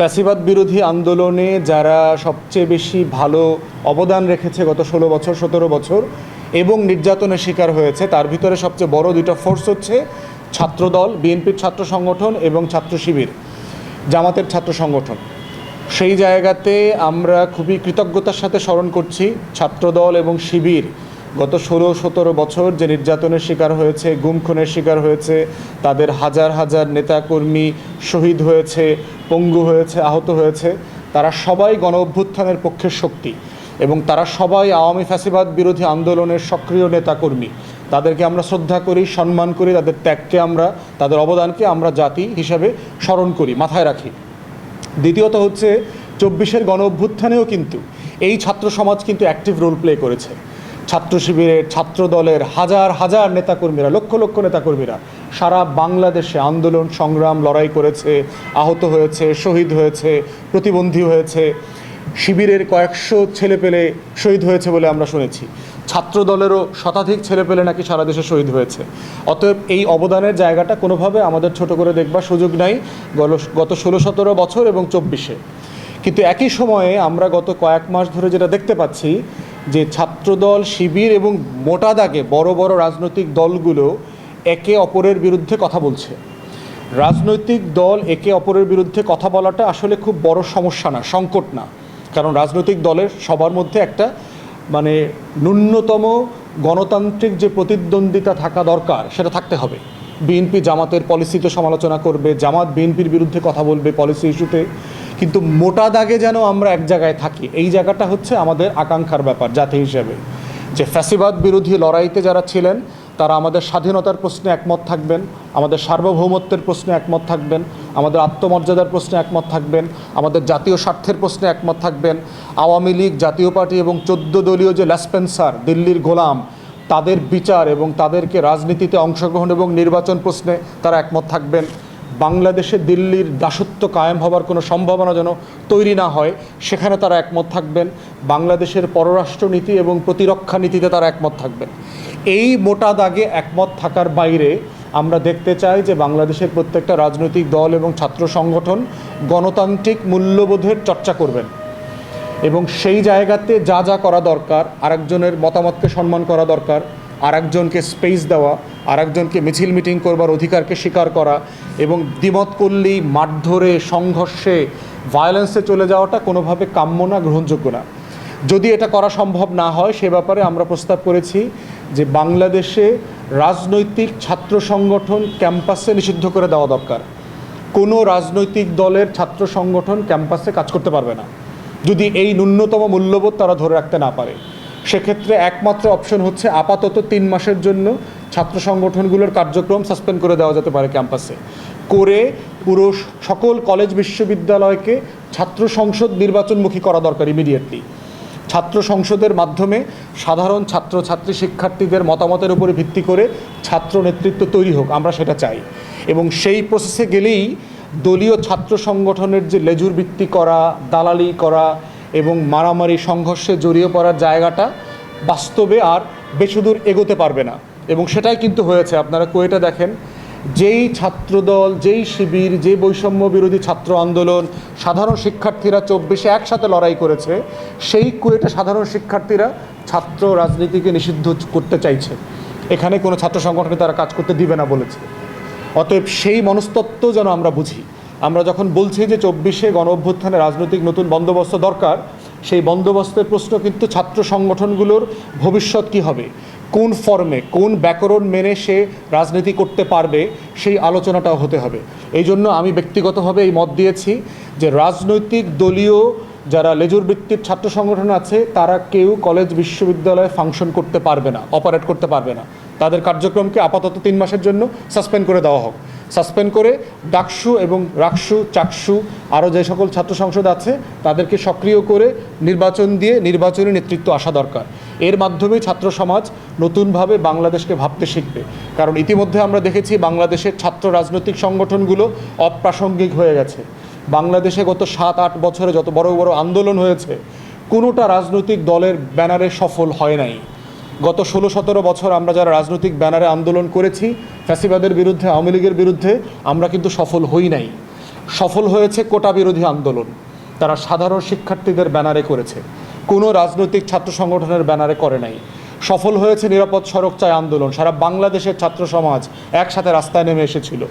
ফ্যাসিবাদ বিরোধী আন্দোলনে যারা সবচেয়ে বেশি ভালো অবদান রেখেছে গত ষোলো বছর, সতেরো বছর এবং নির্যাতনের শিকার হয়েছে, তার ভিতরে সবচেয়ে বড় দুটো ফোর্স হচ্ছে ছাত্রদল, বিএনপির ছাত্র সংগঠন এবং ছাত্র শিবির, জামাতের ছাত্র সংগঠন। সেই জায়গাতে আমরা খুবই কৃতজ্ঞতার সাথে স্মরণ করছি ছাত্রদল এবং শিবির গত ষোলো, সতেরো বছর যে নির্যাতনের শিকার হয়েছে, গুম খুনের শিকার হয়েছে, তাদের হাজার হাজার নেতাকর্মী শহীদ হয়েছে, পঙ্গু হয়েছে, আহত হয়েছে, তারা সবাই গণ অভ্যুত্থানের পক্ষের শক্তি এবং তারা সবাই আওয়ামী ফ্যাসিবাদ বিরোধী আন্দোলনের সক্রিয় নেতাকর্মী। তাদেরকে আমরা শ্রদ্ধা করি, সম্মান করি, তাদের ত্যাগকে আমরা, তাদের অবদানকে আমরা জাতি হিসাবে স্মরণ করি, মাথায় রাখি। দ্বিতীয়ত হচ্ছে, চব্বিশের গণ অভ্যুত্থানেও কিন্তু এই ছাত্র সমাজ কিন্তু অ্যাক্টিভ রোল প্লে করেছে। ছাত্র শিবিরের ছাত্র দলের হাজার হাজার নেতাকর্মীরা, লক্ষ লক্ষ নেতাকর্মীরা সারা বাংলাদেশে আন্দোলন, সংগ্রাম, লড়াই করেছে, আহত হয়েছে, শহীদ হয়েছে, প্রতিবন্ধী হয়েছে। শিবিরের কয়েকশো ছেলেপেলে শহীদ হয়েছে বলে আমরা শুনেছি। ছাত্র দলেরও শতাধিক ছেলেপেলে নাকি সারা দেশে শহীদ হয়েছে। অতএব এই অবদানের জায়গাটা কোনোভাবে আমাদের ছোট করে দেখবার সুযোগ নাই গত ষোলো সতেরো বছর এবং চব্বিশে। কিন্তু একই সময়ে আমরা গত কয়েক মাস ধরে যেটা দেখতে পাচ্ছি যে ছাত্রদল, শিবির এবং মোটা দাগে বড় বড় রাজনৈতিক দলগুলো একে অপরের বিরুদ্ধে কথা বলছে। রাজনৈতিক দল একে অপরের বিরুদ্ধে কথা বলাটা আসলে খুব বড় সমস্যা না, সংকট না। কারণ রাজনৈতিক দলের সবার মধ্যে একটা মানে ন্যূনতম গণতান্ত্রিক যে প্রতিদ্বন্দ্বিতা থাকা দরকার, সেটা থাকতে হবে। বিএনপি জামাতের পলিসিতে সমালোচনা করবে, জামাত বিএনপির বিরুদ্ধে কথা বলবে পলিসি ইস্যুতে কিন্তু মোটা দাগে যেন আমরা এক জায়গায় থাকি। এই জায়গাটা হচ্ছে আমাদের আকাঙ্ক্ষার ব্যাপার জাতি হিসেবে। যে ফ্যাসিবাদ বিরোধী লড়াইতে যারা ছিলেন, তারা আমাদের স্বাধীনতার প্রশ্নে একমত থাকবেন, আমাদের সার্বভৌমত্বের প্রশ্নে একমত থাকবেন, আমাদের আত্মমর্যাদার প্রশ্নে একমত থাকবেন, আমাদের জাতীয় স্বার্থের প্রশ্নে একমত থাকবেন। আওয়ামী লীগ, জাতীয় পার্টি এবং চোদ্দ দলীয় যে ল্যাসপেন্সার দিল্লির গোলাম, তাদের বিচার এবং তাদেরকে রাজনীতিতে অংশগ্রহণ এবং নির্বাচন প্রশ্নে তারা একমত থাকবেন। বাংলাদেশে দিল্লির দাসত্ব কায়েম হবার কোনো সম্ভাবনা যেন তৈরি না হয়, সেখানে তারা একমত থাকবেন। বাংলাদেশের পররাষ্ট্র নীতি এবং প্রতিরক্ষা নীতিতে তারা একমত থাকবেন। এই মোটা দাগে একমত থাকার বাইরে আমরা দেখতে চাই যে বাংলাদেশের প্রত্যেকটা রাজনৈতিক দল এবং ছাত্র সংগঠন গণতান্ত্রিক মূল্যবোধের চর্চা করবেন এবং সেই জায়গাতে যা যা করা দরকার, আরেকজনের মতামতকে সম্মান করা দরকার আরেকজনকে স্পেস দেওয়া, আরেকজনকে মিছিল মিটিং করবার অধিকারকে স্বীকার করা এবং দ্বিমত করলেই মারধরে সংঘর্ষে ভায়োলেন্সে চলে যাওয়াটা কোনোভাবে কাম্য না, গ্রহণযোগ্য না। যদি এটা করা সম্ভব না হয়, সে ব্যাপারে আমরা প্রস্তাব করেছি যে বাংলাদেশে রাজনৈতিক ছাত্র সংগঠন ক্যাম্পাসে নিষিদ্ধ করে দেওয়া দরকার। কোনো রাজনৈতিক দলের ছাত্র সংগঠন ক্যাম্পাসে কাজ করতে পারবে না। যদি এই ন্যূনতম মূল্যবোধ তারা ধরে রাখতে না পারে। সেক্ষেত্রে একমাত্র অপশন হচ্ছে আপাতত তিন মাসের জন্য ছাত্র সংগঠনগুলোর কার্যক্রম সাসপেন্ড করে দেওয়া যেতে পারে ক্যাম্পাসে করে পুরো সকল কলেজ বিশ্ববিদ্যালয়কে ছাত্র সংসদ নির্বাচনমুখী করা দরকার ইমিডিয়েটলি ছাত্র সংসদের মাধ্যমে সাধারণ ছাত্র ছাত্রী শিক্ষার্থীদের মতামতের উপরে ভিত্তি করে ছাত্র নেতৃত্ব তৈরি হোক, আমরা সেটা চাই। এবং সেই প্রসেসে গেলেই দলীয় ছাত্র সংগঠনের যে লেজুর ভিত্তি করা, দালালি করা এবং মারামারি সংঘর্ষে জড়িয়ে পড়ার জায়গাটা বাস্তবে আর বেশিদূর এগোতে পারবে না। এবং সেটাই কিন্তু হয়েছে। আপনারা কোয়েটা দেখেন, যেই ছাত্রদল, যেই শিবির, যে বৈষম্য বিরোধী ছাত্র আন্দোলন সাধারণ শিক্ষার্থীরা চব্বিশে একসাথে লড়াই করেছে, সেই কুয়েটে সাধারণ শিক্ষার্থীরা ছাত্র রাজনীতিকে নিষিদ্ধ করতে চাইছে। এখানে কোনো ছাত্র সংগঠনে তারা কাজ করতে দিবে না বলেছে। অতএব সেই মনস্তত্ত্ব যেন আমরা বুঝি। আমরা যখন বলছি যে চব্বিশে গণ অভ্যুত্থানে রাজনৈতিক নতুন বন্দোবস্ত দরকার, সেই বন্দোবস্তের প্রশ্ন কিন্তু ছাত্র সংগঠনগুলোর ভবিষ্যৎ কী হবে? কোন ফর্মে কোন ব্যাকরণ মেনে সে রাজনীতি করতে পারবে? সেই আলোচনাটাও হতে হবে। এই জন্য আমি ব্যক্তিগতভাবে এই মত দিয়েছি যে রাজনৈতিক দলীয় যারা লেজুর বৃত্তির ছাত্র সংগঠন আছে, তারা কেউ কলেজ, বিশ্ববিদ্যালয়ে ফাংশন করতে পারবে না অপারেট করতে পারবে না। তাদের কার্যক্রমকে আপাতত তিন মাসের জন্য সাসপেন্ড করে দেওয়া হোক। সাসপেন্ড করে ডাকসু এবং রাকসু, চাকসু আরও যে সকল ছাত্র সংসদ আছে, তাদেরকে সক্রিয় করে নির্বাচন দিয়ে নির্বাচনী নেতৃত্ব আসা দরকার। এর মাধ্যমে ছাত্র সমাজ নতুনভাবে বাংলাদেশকে ভাবতে শিখবে। কারণ ইতিমধ্যে আমরা দেখেছি বাংলাদেশের ছাত্র রাজনৈতিক সংগঠনগুলো অপ্রাসঙ্গিক হয়ে গেছে। বাংলাদেশে গত সাত, আট বছরে যত বড় বড় আন্দোলন হয়েছে, কোনোটা রাজনৈতিক দলের ব্যানারে সফল হয় নাই। গত ষোলো সতেরো বছর আমরা যারা রাজনৈতিক ব্যানারে আন্দোলন করেছি, ফ্যাসিবাদের বিরুদ্ধে, আওয়ামী লীগের বিরুদ্ধে, আমরা কিন্তু সফল হই নাই। সফল হয়েছে কোটা বিরোধী আন্দোলন। তারা সাধারণ শিক্ষার্থীদের ব্যানারে করেছে। কোনো রাজনৈতিক ছাত্র সংগঠনের ব্যানারে করে নাই। সফল হয়েছে নিরাপদ সড়ক চায় আন্দোলন। সারা বাংলাদেশের ছাত্র সমাজ একসাথে রাস্তায় নেমে এসেছিল।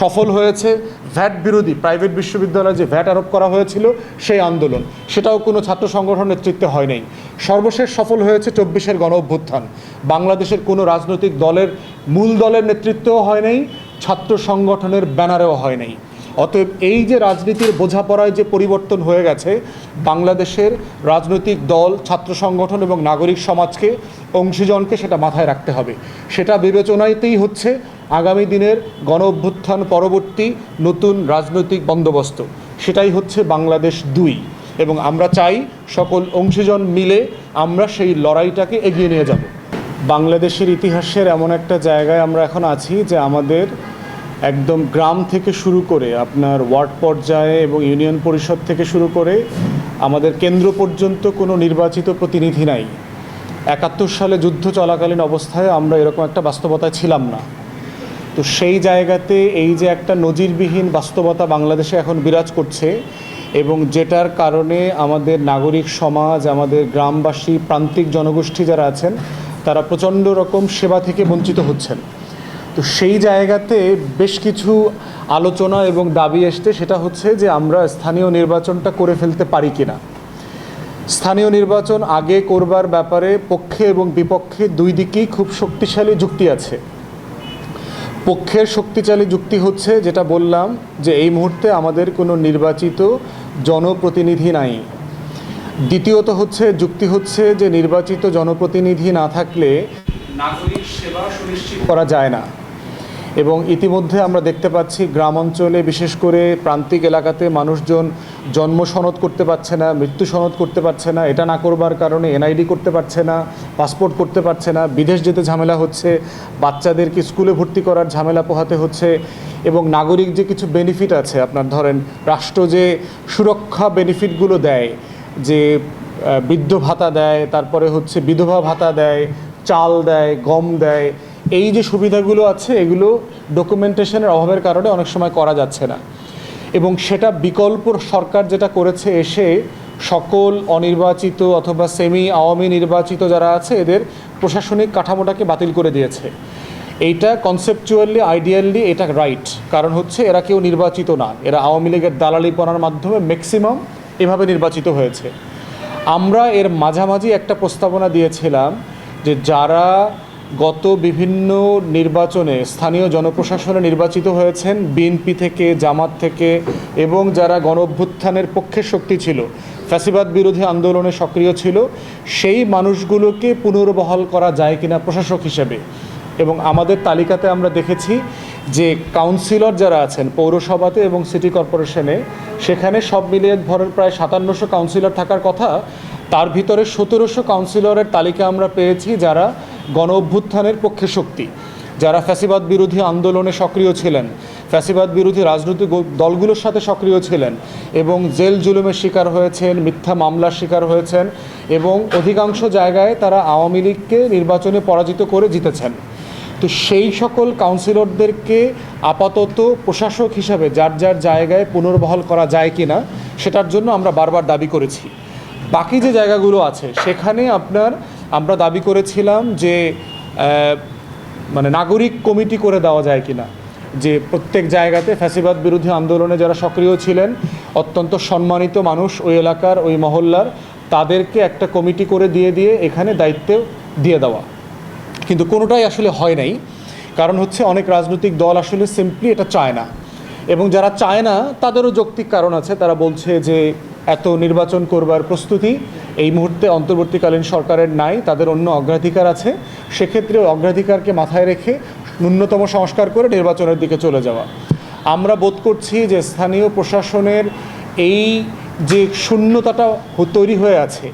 সফল হয়েছে ভ্যাট বিরোধী প্রাইভেট বিশ্ববিদ্যালয়ে যে ভ্যাট আরোপ করা হয়েছিল, সেই আন্দোলন। সেটাও কোনো ছাত্র সংগঠন নেতৃত্বে হয় নাই। সর্বশেষ সফল হয়েছে চব্বিশের গণ অভ্যুত্থান। বাংলাদেশের কোনো রাজনৈতিক দলের মূল দলের নেতৃত্বও হয় নাই, ছাত্র সংগঠনের ব্যানারেও হয় নাই। অতএব এই যে রাজনীতির বোঝাপড়ায় যে পরিবর্তন হয়ে গেছে, বাংলাদেশের রাজনৈতিক দল, ছাত্র সংগঠন এবং নাগরিক সমাজকে, অংশীজনকে সেটা মাথায় রাখতে হবে। সেটা বিবেচনাতেই হচ্ছে আগামী দিনের গণ অভ্যুত্থান পরবর্তী নতুন রাজনৈতিক বন্দোবস্ত। সেটাই হচ্ছে বাংলাদেশ দুই। এবং আমরা চাই সকল অংশীজন মিলে আমরা সেই লড়াইটাকে এগিয়ে নিয়ে যাব। বাংলাদেশের ইতিহাসের এমন একটা জায়গায় আমরা এখন আছি যে আমাদের একদম গ্রাম থেকে শুরু করে আপনার ওয়ার্ড পর্যায়ে এবং ইউনিয়ন পরিষদ থেকে শুরু করে আমাদের কেন্দ্র পর্যন্ত কোনো নির্বাচিত প্রতিনিধি নাই। একাত্তর সালে যুদ্ধ চলাকালীন অবস্থায় আমরা এরকম একটা বাস্তবতায় ছিলাম না। তো সেই জায়গাতে এই যে একটা নজিরবিহীন বাস্তবতা বাংলাদেশে এখন বিরাজ করছে এবং যেটার কারণে আমাদের নাগরিক সমাজ, আমাদের গ্রামবাসী, প্রান্তিক জনগোষ্ঠী যারা আছেন, তারা প্রচণ্ড রকম সেবা থেকে বঞ্চিত হচ্ছেন। তো সেই জায়গাতে বেশ কিছু আলোচনা এবং দাবি এসছে, সেটা হচ্ছে যে আমরা স্থানীয় নির্বাচনটা করে ফেলতে পারি কিনা। স্থানীয় নির্বাচন আগে করবার ব্যাপারে পক্ষে এবং বিপক্ষে দুই দিকেই খুব শক্তিশালী যুক্তি আছে। পক্ষের শক্তিশালী যুক্তি হচ্ছে, যেটা বললাম যে এই মুহূর্তে আমাদের কোনো নির্বাচিত জনপ্রতিনিধি নাই। দ্বিতীয়ত হচ্ছে, যুক্তি হচ্ছে যে নির্বাচিত জনপ্রতিনিধি না থাকলে নাগরিক সেবা সুনিশ্চিত করা যায় না। এবং ইতিমধ্যে আমরা দেখতে পাচ্ছি গ্রাম অঞ্চলে বিশেষ করে প্রান্তিক এলাকাতে মানুষজন জন্ম সনদ করতে পারছে না, মৃত্যু সনদ করতে পারছে না, এটা না করবার কারণে এনআইডি করতে পারছে না, পাসপোর্ট করতে পারছে না, বিদেশ যেতে ঝামেলা হচ্ছে, বাচ্চাদেরকে স্কুলে ভর্তি করার ঝামেলা পোহাতে হচ্ছে এবং নাগরিক যে কিছু বেনিফিট আছে, আপনার ধরেন রাষ্ট্র যে সুরক্ষা বেনিফিটগুলো দেয়, যে বৃদ্ধ ভাতা দেয়, তারপরে হচ্ছে বিধবা ভাতা দেয়, চাল দেয়, গম দেয় এই যে সুবিধাগুলো আছে, এগুলো ডকুমেন্টেশনের অভাবের কারণে অনেক সময় করা যাচ্ছে না। এবং সেটা বিকল্প সরকার যেটা করেছে এসে সকল অনির্বাচিত অথবা সেমি আওয়ামী নির্বাচিত যারা আছে, এদের প্রশাসনিক কাঠামোটাকে বাতিল করে দিয়েছে। এইটা কনসেপচুয়ালি আইডিয়ালি এটা রাইট কারণ হচ্ছে এরা কেউ নির্বাচিত না। এরা আওয়ামী লীগের দালালিপনার মাধ্যমে ম্যাক্সিমাম এভাবে নির্বাচিত হয়েছে। আমরা এর মাঝামাঝি একটা প্রস্তাবনা দিয়েছিলাম যে যারা গত বিভিন্ন নির্বাচনে স্থানীয় জনপ্রশাসনে নির্বাচিত হয়েছেন বিএনপি থেকে, জামাত থেকে এবং যারা গণ অভ্যুত্থানের পক্ষের শক্তি ছিল, ফ্যাসিবাদ বিরোধী আন্দোলনে সক্রিয় ছিল, সেই মানুষগুলোকে পুনর্বহাল করা যায় কিনা প্রশাসক হিসেবে। এবং আমাদের তালিকাতে আমরা দেখেছি যে কাউন্সিলর যারা আছেন পৌরসভাতে এবং সিটি কর্পোরেশনে, সেখানে সব মিলিয়ে ধরেন প্রায় সাতান্নশো কাউন্সিলর থাকার কথা, তার ভিতরে সতেরোশো কাউন্সিলরের তালিকা আমরা পেয়েছি যারা গণ অভ্যুত্থানের পক্ষে শক্তি। যারা ফ্যাসিবাদ বিরোধী আন্দোলনে সক্রিয় ছিলেন, ফ্যাসিবাদ বিরোধী রাজনৈতিক দলগুলোর সাথে সক্রিয় ছিলেন এবং জেল জুলুমের শিকার হয়েছেন, মিথ্যা মামলার শিকার হয়েছেন এবং অধিকাংশ জায়গায় তারা আওয়ামী লীগকে নির্বাচনে পরাজিত করে জিতেছেন। তো সেই সকল কাউন্সিলরদেরকে আপাতত প্রশাসক হিসাবে যার যার জায়গায় পুনর্বহাল করা যায় কিনা, সেটার জন্য আমরা বারবার দাবি করেছি। বাকি যে জায়গাগুলো আছে, সেখানে আপনার আমরা দাবি করেছিলাম যে মানে নাগরিক কমিটি করে দেওয়া যায় কিনা। যে প্রত্যেক জায়গাতে ফ্যাসিবাদ বিরোধী আন্দোলনে যারা সক্রিয় ছিলেন, অত্যন্ত সম্মানিত মানুষ ওই এলাকার, ওই মহল্লার, তাদেরকে একটা কমিটি করে দিয়ে দিয়ে এখানে দায়িত্ব দিয়ে দেওয়া। কিন্তু কোনোটাই আসলে হয় নাই। কারণ হচ্ছে অনেক রাজনৈতিক দল আসলে সিম্পলি এটা চায় না। এবং যারা চায় না, তাদেরও যৌক্তিক কারণ আছে। তারা বলছে যে এত নির্বাচন করবার প্রস্তুতি এই মুহূর্তে অন্তর্বর্তীকালীন সরকারের নাই, তাদের অন্য অগ্রাধিকার আছে। সেক্ষেত্রে অগ্রাধিকারকে মাথায় রেখে ন্যূনতম সংস্কার করে নির্বাচনের দিকে চলে যাওয়া। আমরা বোধ করছি যে স্থানীয় প্রশাসনের এই যে শূন্যতাটা তৈরি হয়ে আছে,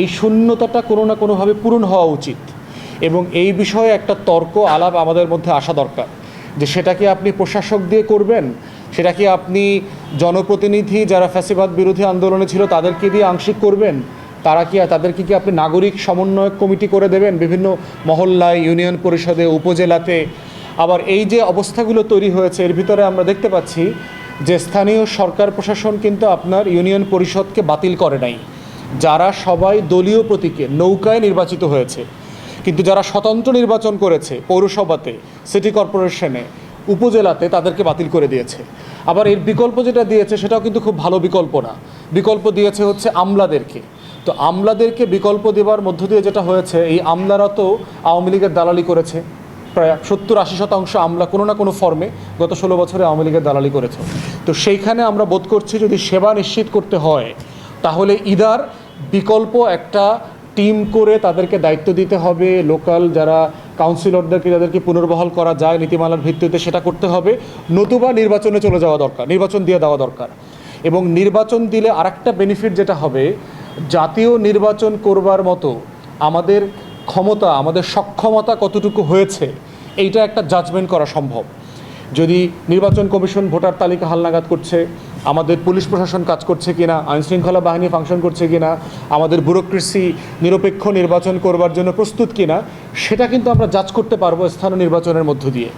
এই শূন্যতাটা কোনো না কোনোভাবে পূরণ হওয়া উচিত। এবং এই বিষয়ে একটা তর্ক, আলাপ আমাদের মধ্যে আসা দরকার যে সেটা কি আপনি প্রশাসক দিয়ে করবেন? সেটা কি আপনি জনপ্রতিনিধি যারা ফ্যাসিবাদ বিরোধী আন্দোলনে ছিল তাদেরকে দিয়ে আংশিক করবেন? তারা কি, তাদেরকে কি আপনি নাগরিক সমন্বয়ক কমিটি করে দেবেন? বিভিন্ন মহল্লায়, ইউনিয়ন পরিষদে, উপজেলাতে। আবার এই যে অবস্থাগুলো তৈরি হয়েছে, এর ভিতরে আমরা দেখতে পাচ্ছি যে স্থানীয় সরকার প্রশাসন কিন্তু আপনার ইউনিয়ন পরিষদকে বাতিল করে নাই। যারা সবাই দলীয় প্রতীকে নৌকায় নির্বাচিত হয়েছে। কিন্তু যারা স্বতন্ত্র নির্বাচন করেছে পৌরসভাতে, সিটি কর্পোরেশনে উপজেলাতে তাদেরকে বাতিল করে দিয়েছে। আবার এর বিকল্প যেটা দিয়েছে, সেটাও কিন্তু খুব ভালো বিকল্প না। বিকল্প দিয়েছে হচ্ছে আমলাদেরকে। তো আমলাদেরকে বিকল্প দেওয়ার মধ্য দিয়ে যেটা হয়েছে, এই আমলারা তো আওয়ামী লীগের দালালি করেছে। প্রায় সত্তর আশি শতাংশ আমলা কোনো না কোনো ফর্মে গত ষোলো বছরে আওয়ামী লীগের দালালি করেছে। তো সেইখানে আমরা বোধ করছি যদি সেবা নিশ্চিত করতে হয়, তাহলে ইদার বিকল্প একটা টিম করে তাদেরকে দায়িত্ব দিতে হবে, লোকাল যারা কাউন্সিলরদেরকে যাদেরকে পুনর্বহাল করা যায় নীতিমালার ভিত্তিতে সেটা করতে হবে। নতুবা নির্বাচনে চলে যাওয়া দরকার, নির্বাচন দিয়ে দেওয়া দরকার। এবং নির্বাচন দিলে আরেকটা বেনিফিট যেটা হবে, জাতীয় নির্বাচন করবার মতো আমাদের ক্ষমতা, আমাদের সক্ষমতা কতটুকু হয়েছে, এইটা একটা জাজমেন্ট করা সম্ভব। যদি নির্বাচন কমিশন ভোটার তালিকা হালনাগাদ করছে, আমাদের পুলিশ প্রশাসন কাজ করছে কিনা, আইনশৃঙ্খলা বাহিনী ফাংশন করছে কিনা, আমাদের ব্যুরোক্রেসি নিরপেক্ষ নির্বাচন করবার জন্য প্রস্তুত কিনা, সেটা কিন্তু আমরা যাচ করতে পারব স্থানীয় নির্বাচনের মধ্য দিয়ে।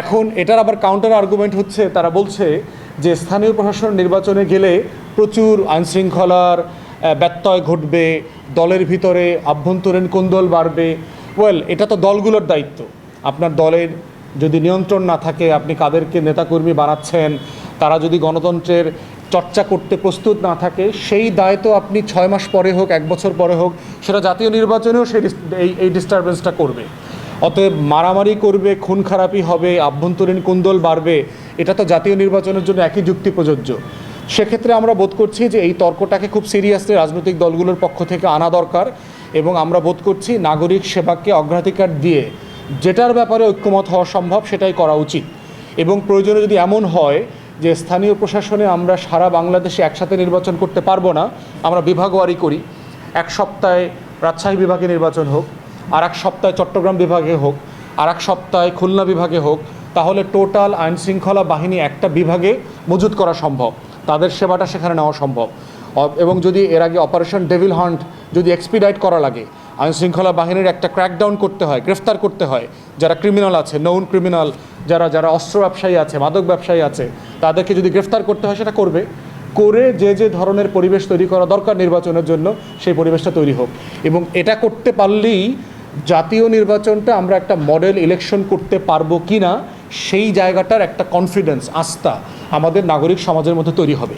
এখন এটার আবার কাউন্টার আর্গুমেন্ট হচ্ছে, তারা বলছে যে স্থানীয় প্রশাসন নির্বাচনে গেলে প্রচুর আইনশৃঙ্খলার ব্যত্যয় ঘটবে, দলের ভিতরে আভ্যন্তরীণ কোন্দল বাড়বে। ওয়েল এটা তো দলগুলোর দায়িত্ব। আপনার দলের যদি নিয়ন্ত্রণ না থাকে, আপনি কাদেরকে নেতাকর্মী বানাচ্ছেন, তারা যদি গণতন্ত্রের চর্চা করতে প্রস্তুত না থাকে, সেই দায় তো আপনি ছয় মাস পরে হোক, এক বছর পরে হোক, সেটা জাতীয় নির্বাচনেও সেই এই এই ডিস্টারবেন্সটা করবে। অতএব মারামারি করবে, খুন খারাপি হবে, আভ্যন্তরীণ কুন্দল বাড়বে, এটা তো জাতীয় নির্বাচনের জন্য একই যুক্তি প্রযোজ্য। সেক্ষেত্রে আমরা বোধ করছি যে এই তর্কটাকে খুব সিরিয়াসলি রাজনৈতিক দলগুলোর পক্ষ থেকে আনা দরকার এবং আমরা বোধ করছি নাগরিক সেবাকে অগ্রাধিকার দিয়ে যেটার ব্যাপারে ঐক্যমত হওয়া সম্ভব সেটাই করা উচিত। এবং প্রয়োজনে যদি এমন হয় যে স্থানীয় প্রশাসনে আমরা সারা বাংলাদেশে একসাথে নির্বাচন করতে পারব না, আমরা বিভাগওয়ারি করি। এক সপ্তাহে রাজশাহী বিভাগে নির্বাচন হোক, আর এক সপ্তাহে চট্টগ্রাম বিভাগে হোক, আর এক সপ্তাহে খুলনা বিভাগে হোক, তাহলে টোটাল আইন শৃঙ্খলা বাহিনী একটা বিভাগে মজুত করা সম্ভব। তাদের সেবাটা সেখানে নেওয়া সম্ভব। এবং যদি এর আগে অপারেশন ডেভিল হান্ট যদি এক্সপিডাইট করা লাগে আইন শৃঙ্খলা বাহিনীর একটা ক্র্যাকডাউন করতে হয়, গ্রেফতার করতে হয়। যারা ক্রিমিনাল আছে নৌন ক্রিমিনাল যারা যারা অস্ত্র ব্যবসায়ী আছে, মাদক ব্যবসায়ী আছে, তাদেরকে যদি গ্রেফতার করতে হয়, সেটা করবে। করে যে যে ধরনের পরিবেশ তৈরি করা দরকার নির্বাচনের জন্য, সেই পরিবেশটা তৈরি হোক। এবং এটা করতে পারলেই জাতীয় নির্বাচনটা আমরা একটা মডেল ইলেকশন করতে পারব কি না সেই জায়গাটার একটা কনফিডেন্স আস্থা আমাদের নাগরিক সমাজের মধ্যে তৈরি হবে।